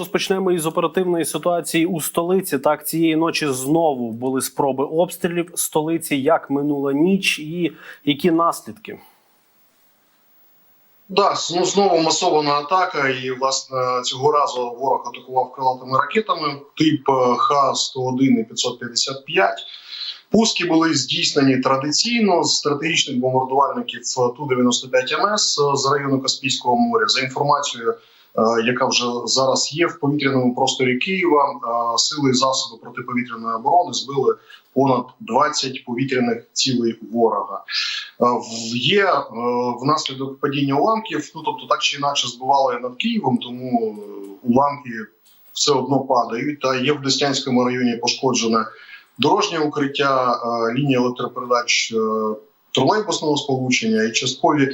розпочнемо із оперативної ситуації у столиці. Так цієї ночі знову були спроби обстрілів столиці. Як минула ніч, і які наслідки? Да, ну знову масована атака, і власне цього разу ворог атакував крилатими ракетами тип е, Х-101 і 555. Пуски були здійснені традиційно з стратегічних бомбардувальників Ту-95 МС з району Каспійського моря. За інформацією, е, яка вже зараз є в повітряному просторі Києва, е, сили і засоби протиповітряної оборони збили понад 20 повітряних цілей ворога. Е, Є е, внаслідок падіння уламків, ну тобто так чи інакше збивали над Києвом, тому е, уламки все одно падають. Та є в Деснянському районі пошкоджене дорожнє укриття, е, лінія електропередач е, тролейбусного сполучення і часткові.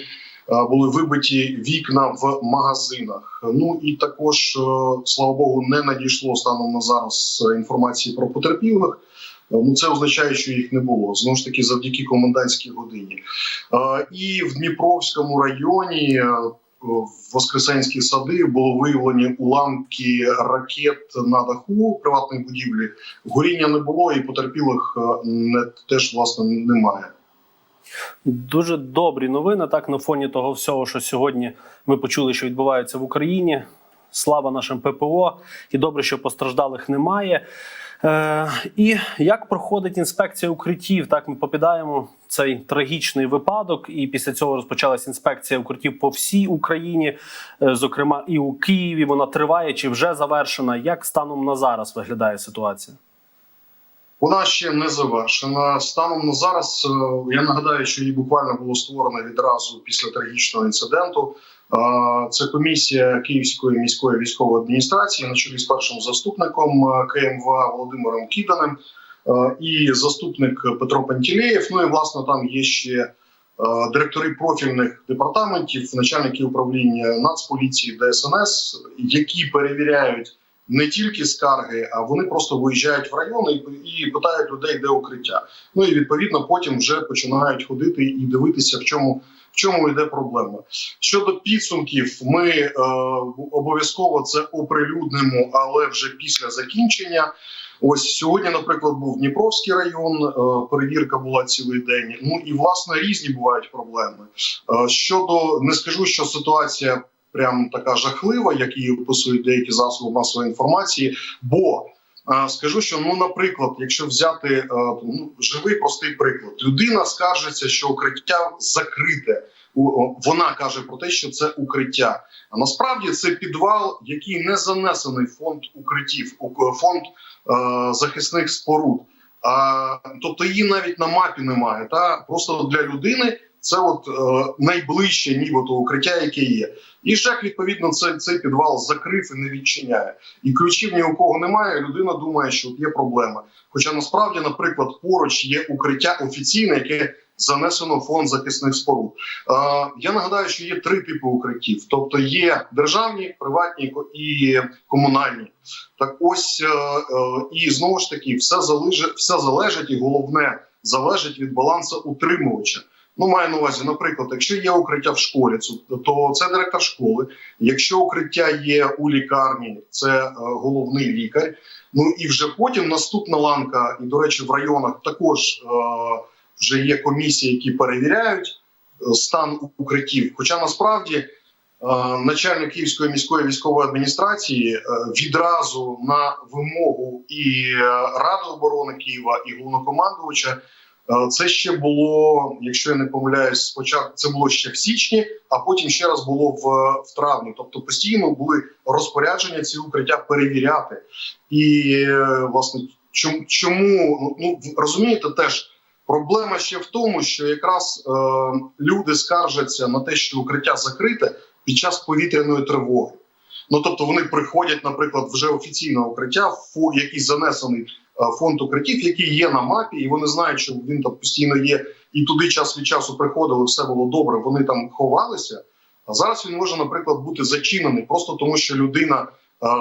Е, Були вибиті вікна в магазинах. Ну і також, е, слава Богу, не надійшло станом на зараз інформації про потерпілих. Е, Ну, це означає, що їх не було знову ж таки завдяки комендантській годині. І в Дніпровському районі в Воскресенські сади було виявлені уламки ракет на даху приватної будівлі. Горіння не було, і потерпілих не теж власне немає. Дуже добрі новини. Так на фоні того всього, що сьогодні ми почули, що відбувається в Україні. Слава нашим ППО, і добре, що постраждалих немає. Е, і як проходить інспекція укриттів? Так ми попадаємо цей трагічний випадок, і після цього розпочалась інспекція укриттів по всій Україні, е, зокрема і у Києві. Вона триває чи вже завершена. Як станом на зараз виглядає ситуація? Вона ще не завершена. Станом на зараз е, я нагадаю, що її буквально було створено відразу після трагічного інциденту. Е, Це комісія Київської міської військової адміністрації на чолі з першим заступником е, КМВА Володимиром Кіданим е, і заступник Петро Пантілеєв. Ну і власне там є ще директори профільних департаментів, начальники управління Нацполіції, ДСНС, які перевіряють не тільки скарги, а вони просто виїжджають в райони і, питають людей, де укриття. Ну і відповідно потім вже починають ходити і дивитися, в чому в чому йде проблема. Щодо підсумків, ми е, обов'язково це оприлюднимо, але вже після закінчення. Ось сьогодні, наприклад, був Дніпровський район. е, Перевірка була цілий день. Ну і власне різні бувають проблеми. Е, Щодо не скажу, що ситуація прям така жахлива, як її описують деякі засоби масової інформації. Бо е, скажу, що ну, наприклад, якщо взяти е, ну, живий простий приклад, людина скаржиться, що укриття закрите. Вона каже про те, що це укриття. А насправді це підвал, який не занесений в фонд укриттів, у- фонд е, захисних споруд. А, тобто її навіть на мапі немає. Та просто для людини це от е, найближче, нібито укриття, яке є. І ЖЕК, відповідно, цей, цей підвал закрив і не відчиняє. І ключів ні у кого немає. Людина думає, що є проблема. Хоча насправді, наприклад, поруч є укриття офіційне, яке занесено в фонд захисних споруд. Е, я нагадаю, що є три типи укриттів: тобто є державні, приватні і комунальні. Так ось е, е, і знову ж таки, все залежить, все залежить, і головне залежить від балансу утримувача. Ну, маю на увазі, наприклад, якщо є укриття в школі, то це директор школи. Якщо укриття є у лікарні, це е, головний лікар. Ну і вже потім наступна ланка, і до речі, в районах також е, вже є комісії, які перевіряють е, стан укриттів. Хоча насправді начальник Київської міської військової адміністрації відразу на вимогу і Ради оборони Києва, і головнокомандувача. Е, Це ще було, якщо я не помиляюсь, спочатку це було ще в січні, а потім ще раз було в, в травні. Тобто постійно були розпорядження ці укриття перевіряти. І е, власне чому, чому ну розумієте, теж проблема ще в тому, що якраз е, люди скаржаться на те, що укриття закрите під час повітряної тривоги. Ну тобто вони приходять, наприклад, вже офіційне укриття, фо- який занесений фонд укриттів, який є на мапі, і вони знають, що він там постійно є, і туди час від часу приходили, все було добре. Вони там ховалися. А зараз він може, наприклад, бути зачинений просто тому, що людина е,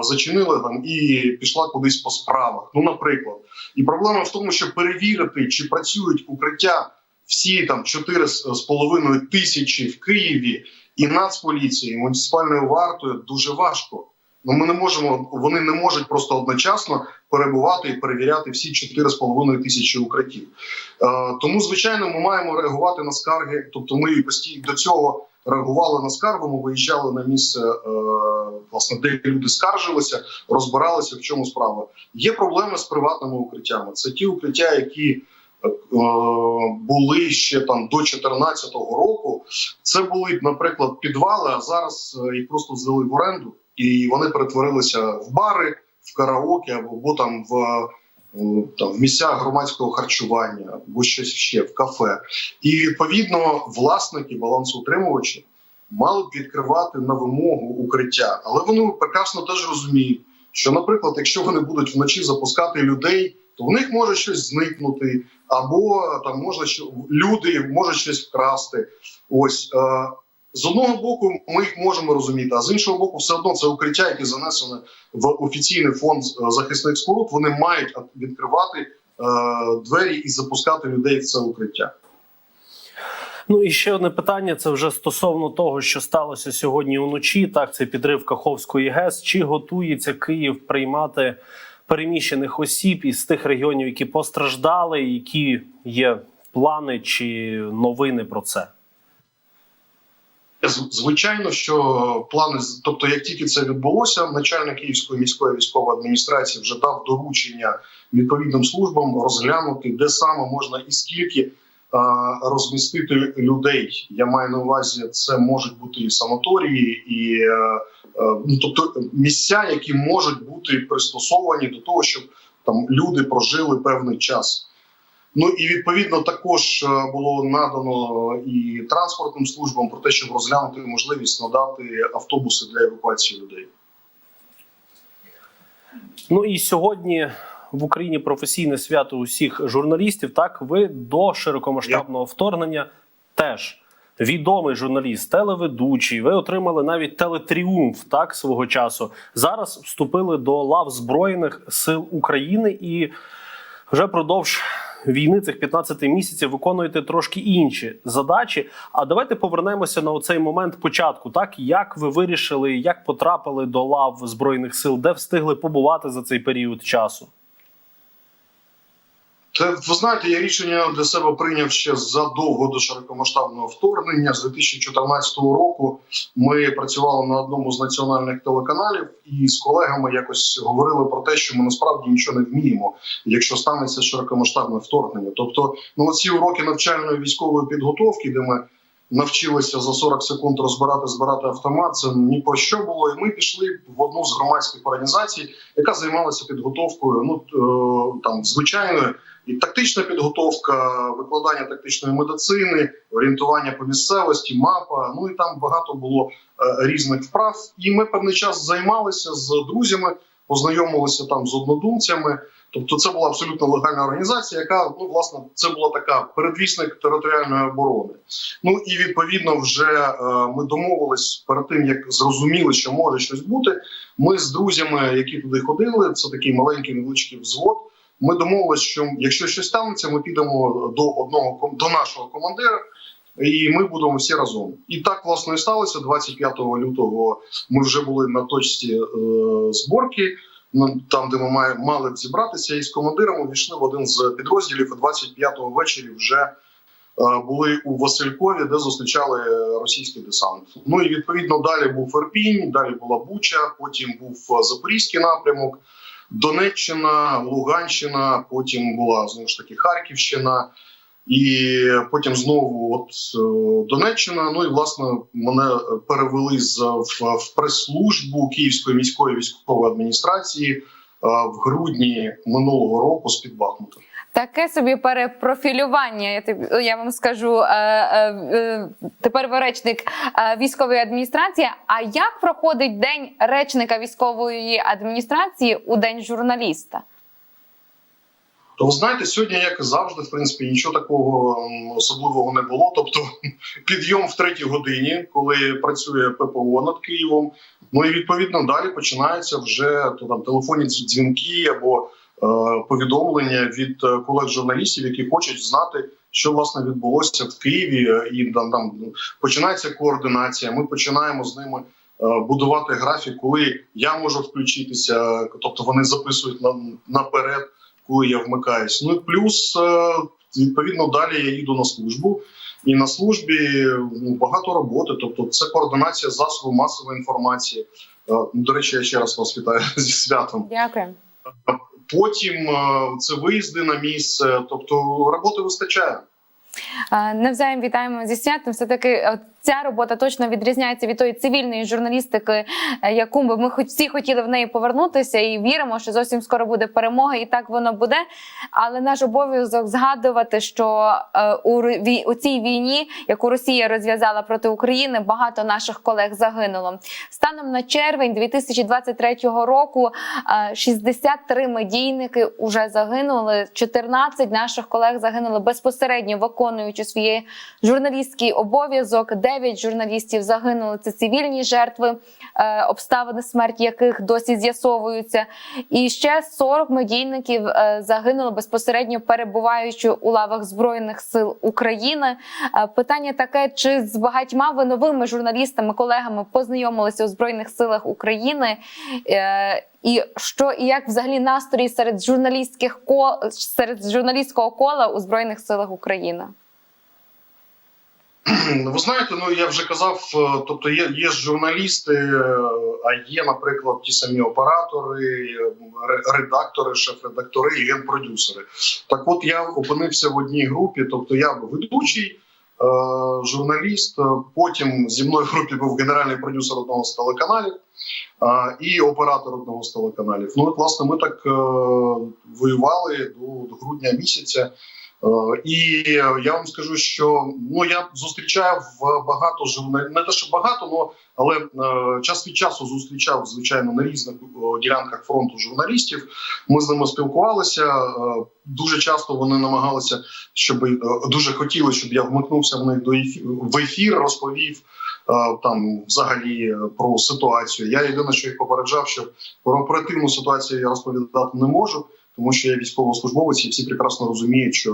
зачинила там і пішла кудись по справах. Ну, наприклад, і проблема в тому, що перевірити, чи працюють укриття всі там 4,5 тисячі в Києві і Нацполіції, і муніципальною вартою дуже важко. Ну ми не можемо, вони не можуть просто одночасно перебувати і перевіряти всі 4,5 тисячі укриттів. Е, тому, звичайно, ми маємо реагувати на скарги. Тобто, ми постійно до цього реагували на скаргу. Ми виїжджали на місце, е, власне, де люди скаржилися, розбиралися, в чому справа. Є проблеми з приватними укриттями. Це ті укриття, які е, були ще там до 2014 року. Це були, наприклад, підвали, а зараз е, їх просто взяли в оренду, і вони перетворилися в бари, в караоке або там в. е, Там в місцях громадського харчування або щось ще в кафе, і відповідно власники балансоутримувачі мали б відкривати на вимогу укриття, але вони прекрасно теж розуміють, що, наприклад, якщо вони будуть вночі запускати людей, то в них може щось зникнути, або там може люди можуть щось вкрасти. Ось е, з одного боку, ми їх можемо розуміти, а з іншого боку, все одно це укриття, яке занесено в офіційний фонд е, захисних споруд. Вони мають відкривати е, двері і запускати людей в це укриття. Ну і ще одне питання: це вже стосовно того, що сталося сьогодні вночі. Так, це підрив Каховської ГЕС. Чи готується Київ приймати переміщених осіб із тих регіонів, які постраждали, які є плани чи новини про це? Звичайно, що плани, тобто, як тільки це відбулося, начальник Київської міської військової адміністрації вже дав доручення відповідним службам розглянути, де саме можна і скільки розмістити людей. Я маю на увазі, це можуть бути і санаторії, і е, е, ну, тобто місця, які можуть бути пристосовані до того, щоб там люди прожили певний час. Ну і відповідно також е, було надано і транспортним службам про те, щоб розглянути можливість надати автобуси для евакуації людей. Ну і сьогодні в Україні професійне свято усіх журналістів. Так, ви до широкомасштабного вторгнення теж відомий журналіст, телеведучий. Ви отримали навіть телетріумф так свого часу. Зараз вступили до лав Збройних сил України і вже продовж. Війни цих 15 місяців виконуєте трошки інші задачі. А давайте повернемося на оцей момент початку. Так як ви вирішили, як потрапили до лав збройних сил, де встигли побувати за цей період часу? Це ви знаєте, я рішення для себе прийняв ще задовго до широкомасштабного вторгнення. З 2014 року ми працювали на одному з національних телеканалів і з колегами якось говорили про те, що ми насправді нічого не вміємо, якщо станеться широкомасштабне вторгнення. Тобто, ну ці уроки навчальної військової підготовки, де ми навчилися за 40 секунд розбирати, збирати автомат. Це ні про що було. І ми пішли в одну з громадських організацій, яка займалася підготовкою. Ну е, там звичайною і тактична підготовка, викладання тактичної медицини, орієнтування по місцевості, мапа. Ну і там багато було е, різних вправ. І ми певний час займалися з друзями, познайомилися там з однодумцями. Тобто, це була абсолютно легальна організація, яка ну власне це була така передвісник територіальної оборони. Ну і відповідно, вже е, ми домовились перед тим, як зрозуміли, що може щось бути. Ми з друзями, які туди ходили, це такий маленький невеличкий взвод. Ми домовились, що якщо щось станеться, ми підемо до одного до нашого командира, і ми будемо всі разом. І так власне і сталося. 25 лютого ми вже були на точці е, зборки. Ну, там, де ми мали б зібратися, і з командиром увійшли в один з підрозділів. і 25-го ввечері вже е, були у Василькові, де зустрічали російський десант. Ну і відповідно далі був Ірпінь, далі була Буча, потім був е, Запорізький напрямок, Донеччина, Луганщина, потім була знову ж таки Харківщина. І потім знову от е, Донеччина. Ну і власне мене перевели з в, в прес-службу Київської міської військової адміністрації е, в грудні минулого року з під Бахмута. Таке собі перепрофілювання. Я я вам скажу е, е, е, тепер ви речник е, військової адміністрації. А як проходить день речника військової адміністрації у день журналіста? То ви знаєте, сьогодні, як завжди, в принципі, нічого такого особливого не було. Тобто, підйом в третій годині, коли працює ППО над Києвом. Ну і відповідно далі починаються вже то там телефонні дзвінки або повідомлення від е, колег журналістів, які хочуть знати, що власне відбулося в Києві, е, і там там починається координація. Ми починаємо з ними будувати графік, коли я можу включитися, тобто вони записують на, наперед, коли я вмикаюсь. Ну і плюс е, відповідно далі я їду на службу. І на службі ну, багато роботи, тобто це координація засобів масової інформації. Е, ну, До речі, я ще раз вас вітаю зі святом. Дякую. Потім е, це виїзди на місце, тобто роботи вистачає. Е, Навзаєм вітаємо зі святом. Все таки ця робота точно відрізняється від тої цивільної журналістики, е, яку би ми хоч всі хотіли в неї повернутися, і віримо, що зовсім скоро буде перемога, і так воно буде. Але наш обов'язок згадувати, що е, у у цій війні, яку Росія розв'язала проти України, багато наших колег загинуло. Станом на червень 2023 року е, 63 медійники вже загинули. 14 наших колег загинули безпосередньо виконуючи свій журналістський обов'язок. 9 журналістів загинули. Це цивільні жертви, е, обставини смерті яких досі з'ясовуються. І ще 40 медійників е, загинуло безпосередньо перебуваючи у лавах збройних сил України. Е, Питання таке: чи з багатьма ви новими журналістами, колегами познайомилися у збройних силах України? І що і як взагалі настрої серед журналістських кол серед журналістського кола у збройних силах України? Ви знаєте, ну я вже казав, е, тобто є, є журналісти, е, а є, наприклад, ті самі оператори, е, редактори, шеф-редактори і генпродюсери. Так от я опинився в одній групі, тобто я ведучий. Журналіст, потім зі мною в групі був генеральний продюсер одного з телеканалів і оператор одного з телеканалів. Ну, от, власне, ми так воювали до грудня місяця. Е, І я вам скажу, що ну я зустрічав багато журналістів, не те, що багато, але е, час від часу зустрічав звичайно на різних е, ділянках фронту журналістів. Ми з ними спілкувалися. Е, дуже часто вони намагалися, щоб е, дуже хотіли, щоб я вмикнувся в них до ефі- в ефір, розповів е, там взагалі е, про ситуацію. Я єдине, що їх попереджав, що про оперативну ситуацію я розповідати не можу тому що я військовослужбовець, і всі прекрасно розуміють, що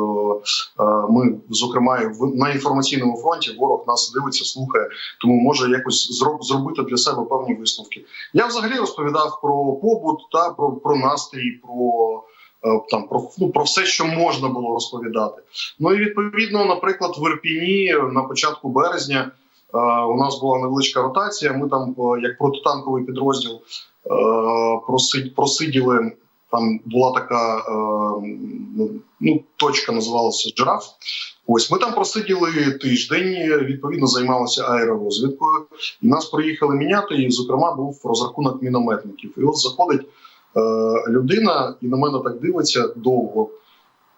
е, ми, зокрема, в- на інформаційному фронті ворог нас дивиться, слухає, тому може якось зроб, зробити для себе певні висновки. Я взагалі розповідав про побут та про, про настрій, про. е, Там про ну про все, що можна було розповідати. Ну і відповідно, наприклад, в Ірпіні на початку березня е, у нас була невеличка ротація. Ми там, е, як протитанковий підрозділ, е, просиділи там була така е, ну, точка, називалася Джираф. Ось ми там просиділи тиждень, відповідно займалися аеророзвідкою. І нас приїхали міняти. І, зокрема, був розрахунок мінометників. І от заходить е, людина, і на мене так дивиться довго.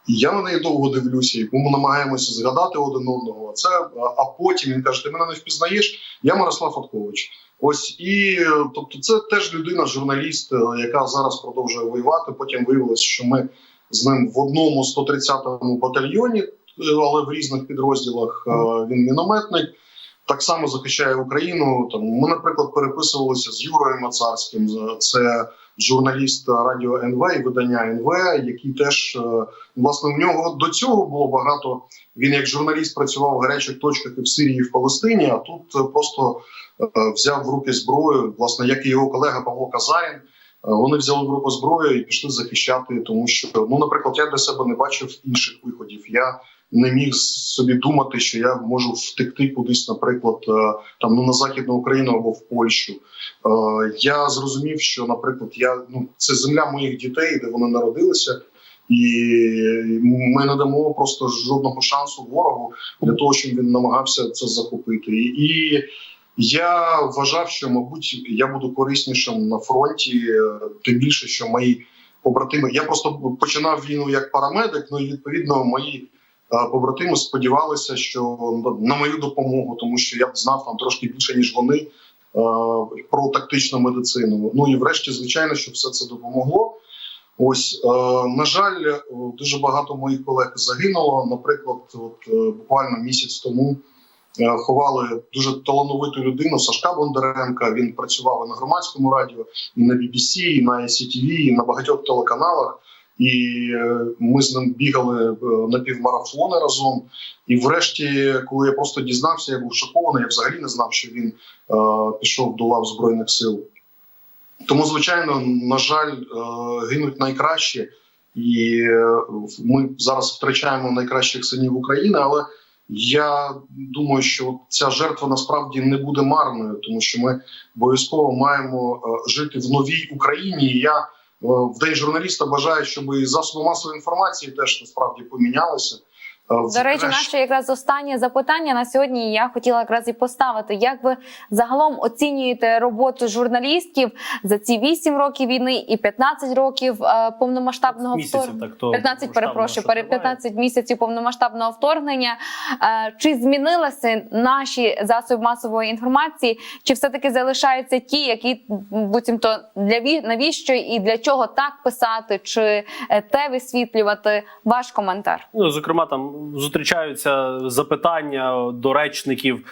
Я на неї довго дивлюся, і ми намагаємося згадати один одного. Це а потім він каже: Ти мене не впізнаєш? Я Мирослав Фаткович. Ось і тобто, це теж людина, журналіст, е, яка зараз продовжує воювати. Потім виявилось, що ми з ним в одному 130-му батальйоні, е, але в різних підрозділах е, він мінометник. Так само захищає Україну. Там ми, наприклад, переписувалися з Юрою Мацарським. Це журналіст радіо НВ і видання НВ, який теж е, власне в нього до цього було багато. Він як журналіст працював в гарячих точках і в Сирії, і в Палестині. А тут е, просто е, взяв в руки зброю, власне, як і його колега Павло Казарін. Вони взяли в руку зброю і пішли захищати, тому що ну, наприклад, я для себе не бачив інших виходів. Я не міг собі думати, що я можу втекти кудись, наприклад, е, там ну на західну Україну або в Польщу. Е, Я зрозумів, що, наприклад, я ну це земля моїх дітей, де вони народилися. І ми не дамо просто жодного шансу ворогу для того, щоб він намагався це захопити. І я вважав, що мабуть я буду кориснішим на фронті, е, тим більше, що мої побратими. Я просто починав війну як парамедик. Ну і відповідно мої побратими сподівалися, що на мою допомогу, тому що я б знав там трошки більше ніж вони е, про тактичну медицину. Ну і врешті, звичайно, що все це допомогло. Ось е, на жаль, е, дуже багато моїх колег загинуло. Наприклад, от е, буквально місяць тому е, ховали дуже талановиту людину Сашка Бондаренка. Він працював і на громадському радіо, і на BBC, і на ICTV, і на багатьох телеканалах. І е, ми з ним бігали е, на півмарафони разом. І врешті, коли я просто дізнався, я був шокований. Я взагалі не знав, що він е, пішов до лав збройних сил. Тому, звичайно, на жаль, е, гинуть найкращі, і е, ми зараз втрачаємо найкращих синів України. Але я думаю, що ця жертва насправді не буде марною, тому що ми обов'язково маємо е, жити в новій Україні. І я в день журналіста бажаю, щоб і засоби масової інформації теж насправді помінялися. До речі, наше якраз останнє запитання на сьогодні. Я хотіла якраз і поставити. Як ви загалом оцінюєте роботу журналістів за ці 8 років війни і 15 років е, повномасштабного вторгнення? 15, перепрошую, що 15 місяців повномасштабного вторгнення. Е, Чи змінилися наші засоби масової інформації, чи все таки залишаються ті, які буцімто для ві- навіщо і для чого так писати, чи е, те висвітлювати? Ваш коментар. Ну, зокрема, там зустрічаються запитання до речників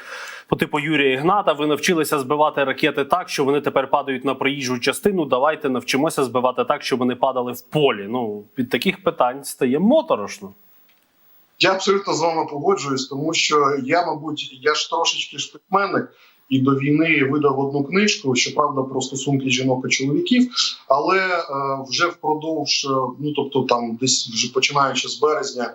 по типу Юрія Ігната. Ви навчилися збивати ракети так, що вони тепер падають на проїжджу частину. Давайте навчимося збивати так, щоб вони падали в полі. Ну від таких питань стає моторошно. Я абсолютно з вами погоджуюсь, тому що я, мабуть, я ж трошечки ж і до війни видав одну книжку, щоправда, про стосунки жінок і чоловіків. Але е, вже впродовж, е, ну тобто, там десь вже починаючи з березня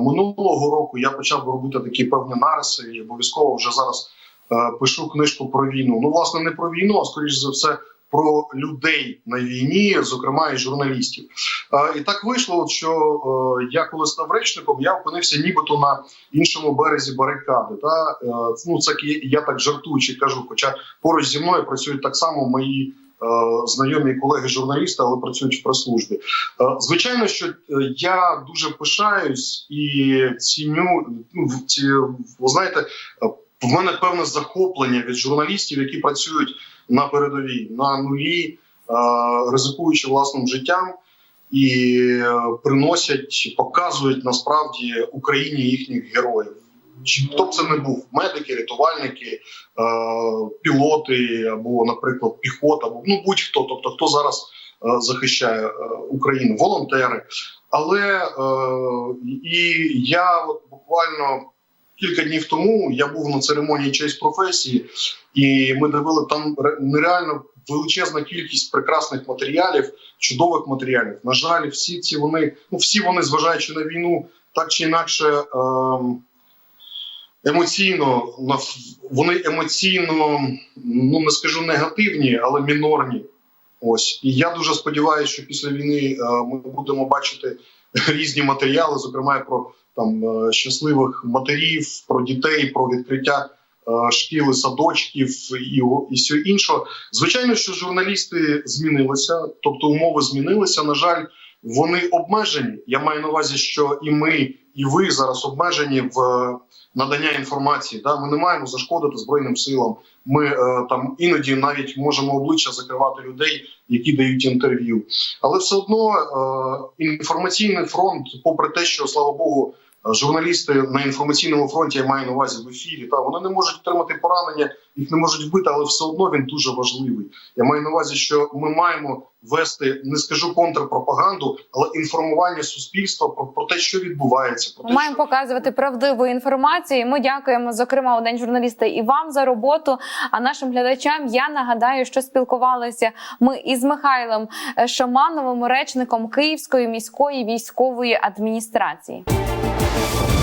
минулого року, я почав робити такі певні нариси, і обов'язково вже зараз е, пишу книжку про війну. Ну, власне, не про війну, а скоріш за все. Про людей на війні, зокрема і журналістів, Е, і так вийшло, що е, я коли став речником, я опинився нібито на іншому березі барикади. Та е, ну це я, так жартуючи кажу. Хоча поруч зі мною працюють так само мої е, знайомі колеги журналісти, але працюють в прес-службі. Е, звичайно, що е, я дуже пишаюсь і ціню. Ну, ці ви знаєте, е, в мене певне захоплення від журналістів, які працюють на передовій на нулі, е, ризикуючи власним життям і е, приносять, показують насправді Україні їхніх героїв. Хто б це не був медики, рятувальники, е, пілоти або, наприклад, піхота, або ну будь-хто, тобто хто зараз е, захищає е, Україну, волонтери. Але е, і я от буквально кілька днів тому я був на церемонії честь професії, і ми дивили там ре- нереально величезна кількість прекрасних матеріалів, чудових матеріалів. На жаль, всі ці вони, ну всі вони, зважаючи на війну, так чи інакше. Ем, Емоційно вони емоційно, ну не скажу негативні, але мінорні. Ось і я дуже сподіваюся, що після війни е, ми будемо бачити різні матеріали, зокрема про там е, щасливих матерів, про дітей, про відкриття е, шкіл, і садочків і, і все іншого. Звичайно, що журналісти змінилися, тобто умови змінилися. На жаль, вони обмежені. Я маю на увазі, що і ми, і ви зараз обмежені в надання інформації. Да? Ми не маємо зашкодити збройним силам. Ми е, там іноді навіть можемо обличчя закривати людей, які дають інтерв'ю. Але все одно е, інформаційний фронт, попри те, що слава Богу, журналісти на інформаційному фронті я маю на увазі в ефірі. Та вони не можуть отримати поранення, їх не можуть вбити, але все одно він дуже важливий. Я маю на увазі, що ми маємо вести, не скажу контрпропаганду, але інформування суспільства про, про те, що відбувається, про те, маємо що показувати правдиву інформацію. І Ми дякуємо, зокрема, у день журналіста і вам за роботу. А нашим глядачам я нагадаю, що спілкувалися ми із Михайлом е, Шамановим, речником Київської міської військової адміністрації. Thank you.